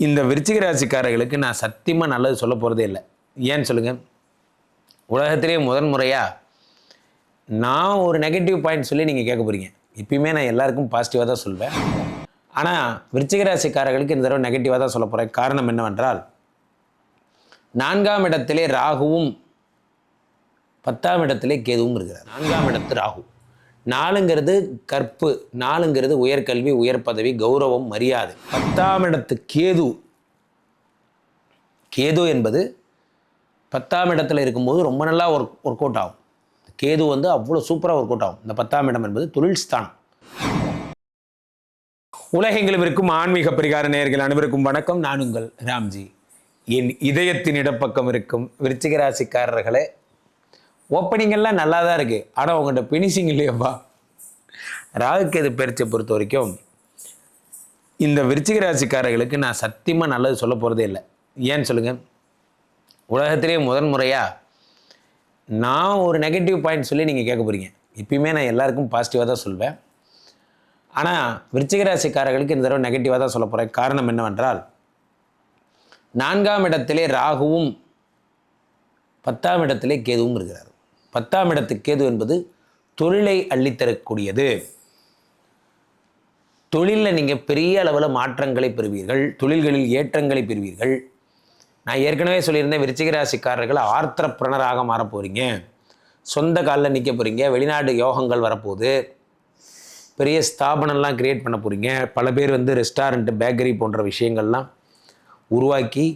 இந்த விருச்சிக ராசிக்காரர்களுக்கு நான் சத்தியமாக நல்லது சொல்ல போகிறதே இல்லை. ஏன்னு சொல்லுங்கள் உலகத்திலேயே முதன் முறையாக நான் ஒரு நெகட்டிவ் பாயிண்ட் சொல்லி நீங்கள் கேட்க போகிறீங்க எப்பயுமே நான் எல்லாருக்கும் பாசிட்டிவாக தான் சொல்வேன். ஆனால் விருச்சிக ராசிக்காரர்களுக்கு இந்த தடவை நெகட்டிவாக தான் சொல்ல போகிறேன் காரணம் என்னவென்றால் நான்காம் இடத்திலே ராகுவும் பத்தாம் இடத்திலே கேதுவும் இருக்கிறார். நான்காம் இடத்து ராகு. நாலுங்கிறது கற்பு நாலுங்கிறது உயர்கல்வி உயர் பதவி கௌரவம் மரியாதை. பத்தாம் இடத்து கேது. கேது என்பது பத்தாம் இடத்துல இருக்கும்போது ரொம்ப நல்லா ஒர்க் ஒர்க் அவுட் ஆகும். கேது வந்து அவ்வளோ சூப்பராக ஒர்க் அவுட் ஆகும். இந்த பத்தாம் இடம் என்பது தொழில் ஸ்தானம். உலகெங்கிலும் இருக்கும் ஆன்மீக பரிகார நேயர்கள் அனைவருக்கும் வணக்கம். நான் உங்கள் ராம்ஜி. என் இதயத்தின் இடப்பக்கம் இருக்கும் விருச்சிக ஓப்பனிங்கெல்லாம் நல்லா தான் இருக்குது ஆனால் உங்கள்கிட்ட பினிஷிங் இல்லையப்பா ராகுக்கேது பயிற்சியை பொறுத்த வரைக்கும் இந்த விருச்சிக ராசிக்காரர்களுக்கு நான் சத்தியமாக நல்லது சொல்ல போகிறதே இல்லை. ஏன்னு சொல்லுங்கள் உலகத்திலேயே முதன் முறையாக நான் ஒரு நெகட்டிவ் பாயிண்ட் சொல்லி நீங்கள் கேட்க போகிறீங்க எப்பயுமே நான் எல்லாருக்கும் பாசிட்டிவாக தான் சொல்வேன். ஆனால் விருச்சிக ராசிக்காரர்களுக்கு இந்த தடவை நெகட்டிவாக தான் சொல்ல போகிறேன் காரணம் என்னவென்றால் நான்காம் இடத்திலே ராகுவும் பத்தாம் இடத்திலே கேதுவும் இருக்கிறார். பத்தாம் இடத்து கேது என்பது தொழிலை அள்ளித்தரக்கூடியது. தொழிலில் நீங்கள் பெரிய அளவில் மாற்றங்களை பெறுவீர்கள் தொழில்களில் ஏற்றங்களை பெறுவீர்கள். நான் ஏற்கனவே சொல்லியிருந்தேன் விருச்சிக ராசிக்காரர்கள் ஆர்த்தரப்பிரணராக மாறப்போகிறீங்க சொந்த காலில் நிற்க போகிறீங்க வெளிநாடு யோகங்கள் வரப்போகுது. பெரிய ஸ்தாபனம்லாம் க்ரியேட் பண்ண போகிறீங்க பல பேர் வந்து ரெஸ்டாரண்ட்டு பேக்கரி போன்ற விஷயங்கள்லாம் உருவாக்கி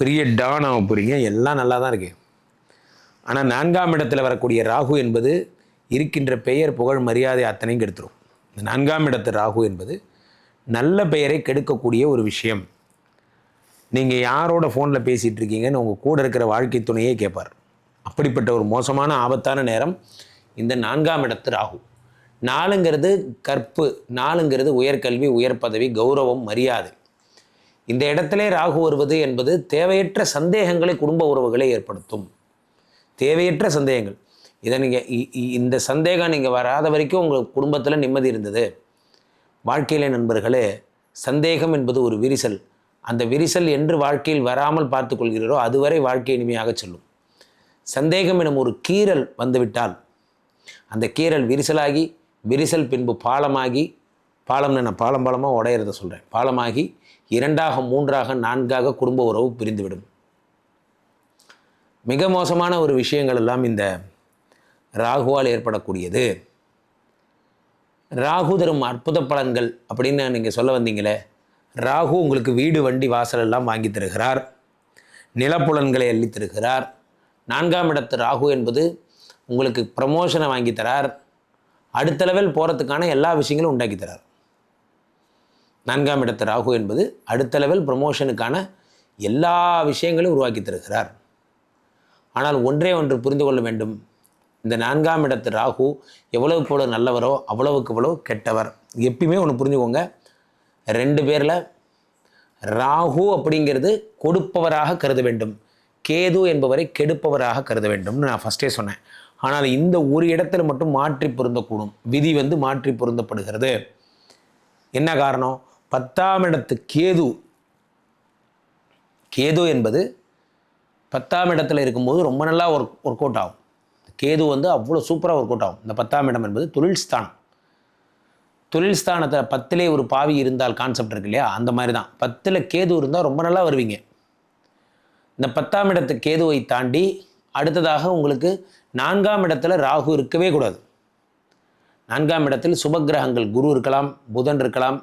பெரிய டான் ஆக போகிறீங்க எல்லாம் நல்லா தான் இருக்குது ஆனால் நான்காம் இடத்துல வரக்கூடிய ராகு என்பது இருக்கின்ற பெயர் புகழ் மரியாதை அத்தனையும் கெடுத்துரும். இந்த நான்காம் இடத்து ராகு என்பது நல்ல பெயரை கெடுக்கக்கூடிய ஒரு விஷயம். நீங்கள் யாரோட ஃபோனில் பேசிகிட்டு இருக்கீங்கன்னு உங்கள் கூட இருக்கிற வாழ்க்கை துணையே கேட்பார் அப்படிப்பட்ட ஒரு மோசமான ஆபத்தான நேரம் இந்த நான்காம் இடத்து ராகு. நாலுங்கிறது கற்பு நாலுங்கிறது உயர்கல்வி உயர் பதவி கௌரவம் மரியாதை. இந்த இடத்திலே ராகு வருவது என்பது தேவையற்ற சந்தேகங்களை குடும்ப உறவுகளை ஏற்படுத்தும். தேவையற்ற சந்தேகங்கள். இதை நீங்கள் இந்த சந்தேகம் நீங்கள் வராத வரைக்கும் உங்கள் குடும்பத்தில் நிம்மதி இருந்தது. வாழ்க்கையில நண்பர்களே சந்தேகம் என்பது ஒரு விரிசல். அந்த விரிசல் என்று வாழ்க்கையில் வராமல் பார்த்து கொள்கிறீரோ அதுவரை வாழ்க்கை இனிமையாக செல்லும். சந்தேகம் எனும் ஒரு கீறல் வந்துவிட்டால் அந்த கீறல் விரிசலாகி விரிசல் பின்பு பாலமாகி பாலம்னு நான் பாலம் பாலமாக உடையிறத சொல்கிறேன் பாலமாகி இரண்டாக மூன்றாக நான்காக குடும்ப உறவு பிரிந்துவிடும். மிக மோசமான ஒரு விஷயங்கள் எல்லாம் இந்த ராகுவால் ஏற்படக்கூடியது. ராகு தரும் அற்புத பலன்கள் அப்படின்னு நீங்கள் சொல்ல வந்தீங்களே ராகு உங்களுக்கு வீடு வண்டி வாசல் எல்லாம் வாங்கி தருகிறார். நிலப்புலன்களை அள்ளி தருகிறார். நான்காம் இடத்து ராகு என்பது உங்களுக்கு ப்ரமோஷனை வாங்கி தரார். அடுத்த லெவல் போகிறதுக்கான எல்லா விஷயங்களும் உண்டாக்கி தரார். நான்காம் இடத்து ராகு என்பது அடுத்த லெவல் ப்ரமோஷனுக்கான எல்லா விஷயங்களையும் உருவாக்கி தருகிறார். ஆனால் ஒன்றே ஒன்று புரிந்து கொள்ள வேண்டும். இந்த நான்காம் இடத்து ராகு எவ்வளவுக்கு எவ்வளோ நல்லவரோ அவ்வளவுக்கு எவ்வளோ கெட்டவர். எப்பயுமே ஒன்று புரிஞ்சுக்கோங்க. ரெண்டு பேரில் ராகு அப்படிங்கிறது கொடுப்பவராக கருத வேண்டும். கேது என்பவரை கெடுப்பவராக கருத வேண்டும்னு நான் ஃபஸ்ட்டே சொன்னேன். ஆனால் இந்த ஒரு இடத்துல மட்டும் மாற்றி பொருந்தக்கூடும். விதி வந்து மாற்றி பொருந்தப்படுகிறது. என்ன காரணம்? பத்தாம் இடத்து கேது. கேது என்பது பத்தாம் இடத்துல இருக்கும்போது ரொம்ப நல்லா ஒர்க் ஒர்க் அவுட் ஆகும். கேது வந்து அவ்வளோ சூப்பராக ஒர்க் அவுட் ஆகும். இந்த பத்தாம் இடம் என்பது தொழில் ஸ்தானம். தொழில் ஸ்தானத்தில் பத்திலே ஒரு பாவி இருந்தால் கான்செப்ட் இருக்கு இல்லையா? அந்த மாதிரி தான் பத்தில் கேது இருந்தால் ரொம்ப நல்லா வருவீங்க. இந்த பத்தாம் இடத்து கேதுவை தாண்டி அடுத்ததாக உங்களுக்கு நான்காம் இடத்துல ராகு இருக்கவே கூடாது. நான்காம் இடத்தில் சுபக்கிரகங்கள் குரு இருக்கலாம் புதன் இருக்கலாம்.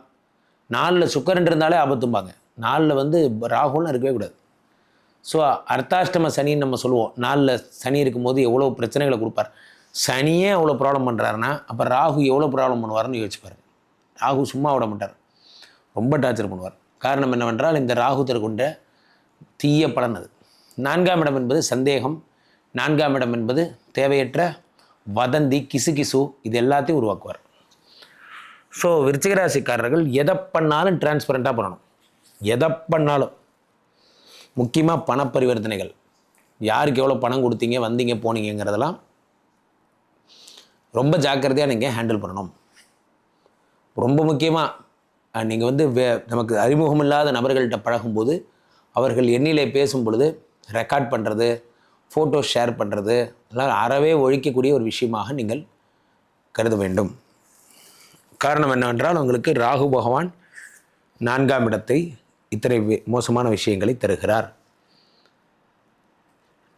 நாலில் சுக்கரன் இருந்தாலே ஆபத்தும்பாங்க. நாலில் வந்து ராகுலாம் இருக்கவே கூடாது. ஸோ அர்த்தாஷ்டம சனின்னு நம்ம சொல்லுவோம். நாளில் சனி இருக்கும்போது எவ்வளோ பிரச்சனைகளை கொடுப்பார்? சனியே அவ்வளோ ப்ராப்ளம் பண்ணுறாருன்னா அப்போ ராகு எவ்வளோ ப்ராப்ளம் பண்ணுவார்னு யோசிப்பார். ராகு சும்மா விட மாட்டார். ரொம்ப டார்ச்சர் பண்ணுவார். காரணம் என்னவென்றால் இந்த ராகு கொண்ட தீய பலன் அது. நான்காம் இடம் என்பது சந்தேகம். நான்காம் இடம் என்பது தேவையற்ற வதந்தி கிசு கிசு இது எல்லாத்தையும் உருவாக்குவார். ஸோ விருச்சிகராசிக்காரர்கள் எதை பண்ணாலும் டிரான்ஸ்பரண்ட்டாக பண்ணணும். எதை பண்ணாலும். முக்கியமாக பண பரிவர்த்தனைகள் யாருக்கு எவ்வளோ பணம் கொடுத்தீங்க வந்தீங்க போனீங்கிறதெல்லாம் ரொம்ப ஜாக்கிரதையாக நீங்கள் ஹேண்டில் பண்ணணும். ரொம்ப முக்கியமாக நீங்கள் வந்து வே நமக்கு அறிமுகம் இல்லாத நபர்கள்ட்ட பழகும்போது அவர்கள் எண்ணிலே பேசும் பொழுது ரெக்கார்ட் பண்ணுறது ஃபோட்டோ ஷேர் பண்ணுறது எல்லாம் அறவே ஒழிக்கக்கூடிய ஒரு விஷயமாக நீங்கள் கருத வேண்டும். காரணம் என்னவென்றால் உங்களுக்கு ராகு பகவான் நான்காம் இடத்தை இத்தனை வி- மோசமான விஷயங்களை தருகிறார்.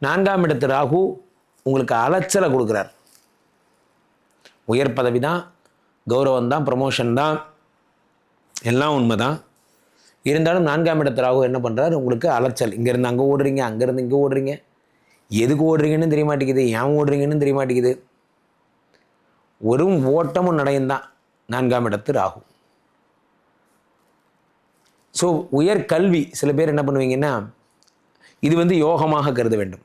நான்காம் இடத்து ராகு உங்களுக்கு அலைச்சலை கொடுக்குறார். உயர் பதவி தான் கௌரவம் தான் ப்ரமோஷன் தான் எல்லாம் உண்மை தான் இருந்தாலும் நான்காம் இடத்து ராகு என்ன பண்ணுறாரு உங்களுக்கு அலைச்சல். இங்கேருந்து அங்கே ஓடுறீங்க அங்கேருந்து இங்கே ஓடுறீங்க. எதுக்கு ஓடுறீங்கன்னு தெரிய மாட்டேங்குது ஏன் ஓடுறீங்கன்னு தெரிய மாட்டேங்குது ஒரு ஓட்டமும் நடையும் தான் நான்காம் இடத்து ராகு. ஸோ உயர் கல்வி சில பேர் என்ன பண்ணுவீங்கன்னா இது வந்து யோகமாக கருத வேண்டும்.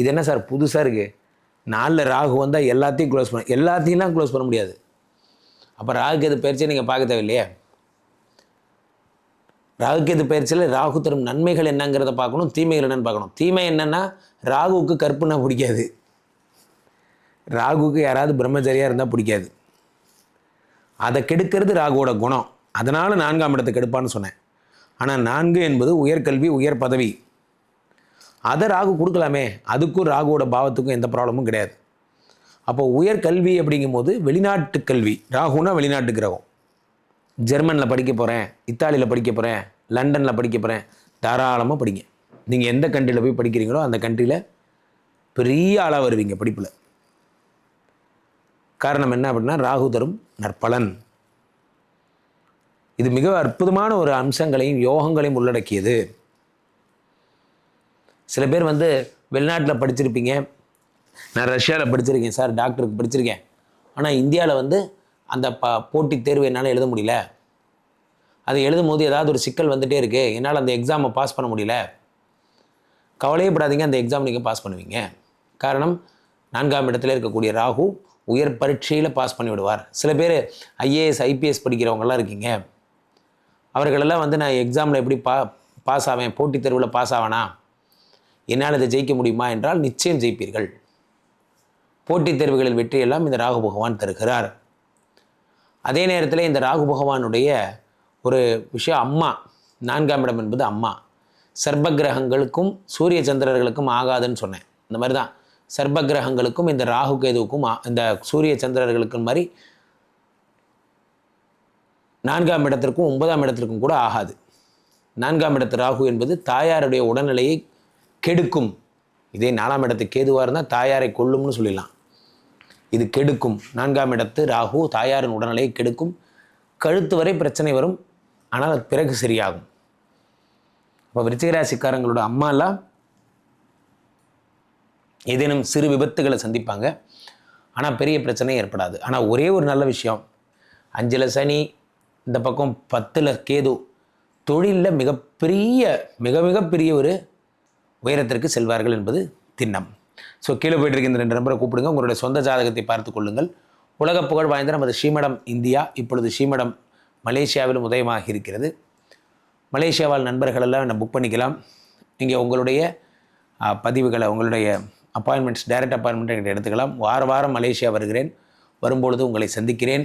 இது என்ன சார் புதுசாக இருக்குது நாலில் ராகு வந்தால் எல்லாத்தையும் க்ளோஸ் பண்ண எல்லாத்தையும்லாம் க்ளோஸ் பண்ண முடியாது. அப்போ ராகுக்கேது பயிற்சியை நீங்கள் பார்க்க தேவையில்லையே? ராகுக்கேது பயிற்சியில் ராகு தரும் நன்மைகள் என்னங்கிறத பார்க்கணும் தீமைகள் என்னன்னு பார்க்கணும். தீமை என்னன்னா ராகுவுக்கு கற்புனா பிடிக்காது. ராகுவுக்கு யாராவது பிரம்மச்சரியாக இருந்தால் பிடிக்காது. அதை கெடுக்கிறது ராகுவோட குணம். அதனால் நான்காம் இடத்துக்கு எடுப்பான்னு சொன்னேன். ஆனால் நான்கு என்பது உயர்கல்வி உயர் பதவி. அதை ராகு கொடுக்கலாமே. அதுக்கும் ராகுவோட பாவத்துக்கும் எந்த ப்ராப்ளமும் கிடையாது. அப்போ உயர்கல்வி அப்படிங்கும்போது வெளிநாட்டு கல்வி ராகுனா வெளிநாட்டு கிரகம். ஜெர்மனில் படிக்க போகிறேன் இத்தாலியில் படிக்க போகிறேன் லண்டனில் படிக்க போகிறேன் தாராளமாக படிங்க. நீங்கள் எந்த கண்ட்ரியில் போய் படிக்கிறீங்களோ அந்த கண்ட்ரியில் பெரிய ஆளாக வருவீங்க படிப்பில். காரணம் என்ன அப்படின்னா ராகு தரும் நற்பலன். இது மிக அற்புதமான ஒரு அம்சங்களையும் யோகங்களையும் உள்ளடக்கியது. சில பேர் வந்து வெளிநாட்டில் படிச்சிருப்பீங்க. நான் ரஷ்யாவில் படிச்சிருக்கேன் சார் டாக்டருக்கு படிச்சிருக்கேன். ஆனால் இந்தியாவில் வந்து அந்த ப போட்டித் தேர்வு என்னால் எழுத முடியல. அதை எழுதும் போது ஏதாவது ஒரு சிக்கல் வந்துகிட்டே இருக்குது என்னால் அந்த எக்ஸாமை பாஸ் பண்ண முடியல. கவலையப்படாதீங்க அந்த எக்ஸாம் நீங்கள் பாஸ் பண்ணுவீங்க. காரணம் நான்காம் இடத்துல இருக்கக்கூடிய ராகு உயர் பரீட்சையில் பாஸ் பண்ணி விடுவார் சில பேர் ஐஏஎஸ் ஐபிஎஸ் படிக்கிறவங்கெல்லாம் இருக்கீங்க. அவர்களெல்லாம் வந்து நான் எக்ஸாமில் எப்படி பா பாஸ் ஆவேன் போட்டித் தேர்வில் பாஸ் ஆவேனா? என்னால் இதை ஜெயிக்க முடியுமா என்றால் நிச்சயம் ஜெயிப்பீர்கள். போட்டித் தேர்வுகளில் வெற்றியெல்லாம் இந்த ராகு பகவான் தருகிறார். அதே நேரத்தில் இந்த ராகு பகவானுடைய ஒரு விஷயம் அம்மா நான்காம் இடம் என்பது அம்மா. சர்ப்ப கிரகங்களுக்கும் சூரிய சந்திரர்களுக்கும் ஆகாதுன்னு சொன்னேன். இந்த மாதிரி தான் சர்ப்ப கிரகங்களுக்கும் இந்த ராகு கேதுவுக்கும் இந்த சூரிய சந்திரர்களுக்கும் மாதிரி நான்காம் இடத்திற்கும் ஒன்பதாம் இடத்திற்கும் கூட ஆகாது. நான்காம் இடத்து ராகு என்பது தாயாருடைய உடல்நிலையை கெடுக்கும். இதே நாலாம் இடத்து கேதுவாக இருந்தால் தாயாரை கொல்லும்னு சொல்லிடலாம். இது கெடுக்கும். நான்காம் இடத்து ராகு தாயாரின் உடல்நிலையை கெடுக்கும். கழுத்து வரை பிரச்சனை வரும். ஆனால் அது பிறகு சரியாகும். அப்போ விருச்சிகராசிக்காரங்களோட அம்மாலாம் ஏதேனும் சிறு விபத்துகளை சந்திப்பாங்க. ஆனால் பெரிய பிரச்சனை ஏற்படாது. ஆனால் ஒரே ஒரு நல்ல விஷயம். அஞ்சில் சனி இந்த பக்கம் பத்தில் கேது தொழிலில் மிகப்பெரிய மிக மிகப்பெரிய ஒரு உயரத்திற்கு செல்வார்கள் என்பது திண்ணம். ஸோ கீழே போயிட்டு இருக்க இந்த ரெண்டு நம்பரை கூப்பிடுங்க. உங்களுடைய சொந்த ஜாதகத்தை பார்த்து கொள்ளுங்கள். உலக புகழ் வாய்ந்த நமது ஸ்ரீமடம் இந்தியா. இப்பொழுது ஸ்ரீமடம் மலேசியாவிலும் உதயமாக இருக்கிறது. மலேசியாவால் நண்பர்களெல்லாம் நண்பர்கள் என்னை புக் பண்ணிக்கலாம். நீங்கள் உங்களுடைய பதிவுகளை உங்களுடைய அப்பாயின்மெண்ட்ஸ் டைரக்ட் அப்பாயின்மெண்ட்டை என்கிட்ட எடுத்துக்கலாம். வார வாரம் மலேசியா வருகிறேன். வரும்பொழுது உங்களை சந்திக்கிறேன்.